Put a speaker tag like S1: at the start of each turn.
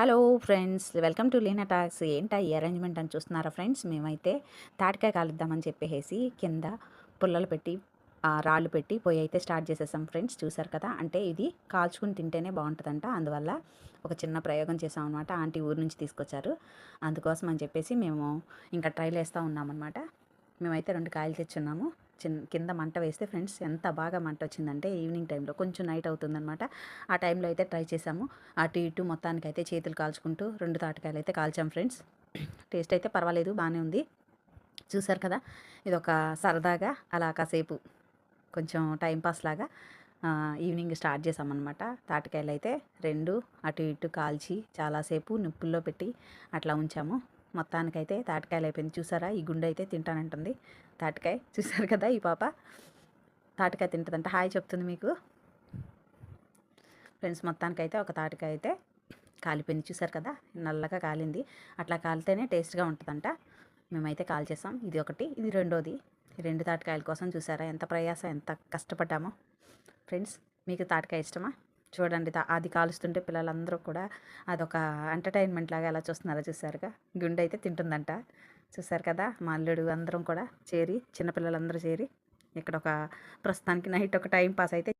S1: Hello friends welcome to Leena talks. ఏంటా ఈ arrangement అని చూస్తున్నారా ఫ్రెండ్స్? మేమైతే తాటికాయ కాలుద్దామని చెప్పేసి కింద పుల్లలు పెట్టి రాళ్ళు పెట్టి పొయ్యి అయితే స్టార్ట్ చేసేసాం ఫ్రెండ్స్. చూసారు కదా? అంటే ఇది కాల్చుకుని తింటేనే బాగుంటుందంట. అందువల్ల ఒక చిన్న ప్రయోగం చేసాం అనమాట ఆంటీ ఊరు నుంచి తీసుకొచ్చారు. అందుకోసం అని చెప్పేసి మేము ఇంకా ట్రైల్ వేస్తూ ఉన్నామన్నమాట. మేమైతే రెండు కాయలు తెచ్చున్నాము. చిన్న కింద మంట వేస్తే ఫ్రెండ్స్ ఎంత బాగా మంట వచ్చిందంటే ఈవినింగ్ టైంలో కొంచెం నైట్ అవుతుందనమాట ఆ టైంలో అయితే ట్రై చేసాము అటు ఇటు మొత్తానికి అయితే చేతులు కాల్చుకుంటూ రెండు తాటికాయలు అయితే కాల్చాం ఫ్రెండ్స్. టేస్ట్ అయితే పర్వాలేదు బాగానే ఉంది. చూసారు కదా ఇది ఒక సరదాగా అలా కాసేపు కొంచెం టైంపాస్ లాగా ఈవినింగ్ స్టార్ట్ చేసామన్నమాట తాటికాయలు అయితే రెండు అటు ఇటు కాల్చి చాలాసేపు నిప్పుల్లో పెట్టి అట్లా ఉంచాము. మొత్తానికైతే తాటికాయలు అయిపోయింది. చూసారా? ఈ గుండె అయితే తింటానంటుంది. తాటికాయ చూసారు కదా ఈ పాప? తాటికాయ తింటుందంట. హాయ్ చెప్తుంది మీకు. ఫ్రెండ్స్ మొత్తానికైతే ఒక తాటికాయ అయితే కాలిపోయింది. చూసారు కదా? నల్లగా కాలింది. అట్లా కాలితేనే టేస్ట్గా ఉంటుందంట. మేమైతే కాల్ చేసాం. ఇది ఒకటి ఇది రెండోది. రెండు తాటికాయల కోసం చూసారా? ఎంత ప్రయాసం ఎంత కష్టపడ్డామో. ఫ్రెండ్స్ మీకు తాటికాయ ఇష్టమా? చూడండి అది కాలుస్తుంటే పిల్లలందరూ కూడా అదొక ఎంటర్టైన్మెంట్ లాగా ఎలా చూస్తున్నారో చూసారుగా? గుండె అయితే తింటుందంట. చూసారు కదా? మా అల్లుడు అందరం కూడా చేరి చిన్నపిల్లలందరూ చేరి ఇక్కడ ఒక ప్రస్తుతానికి నైట్ ఒక టైం పాస్ అయితే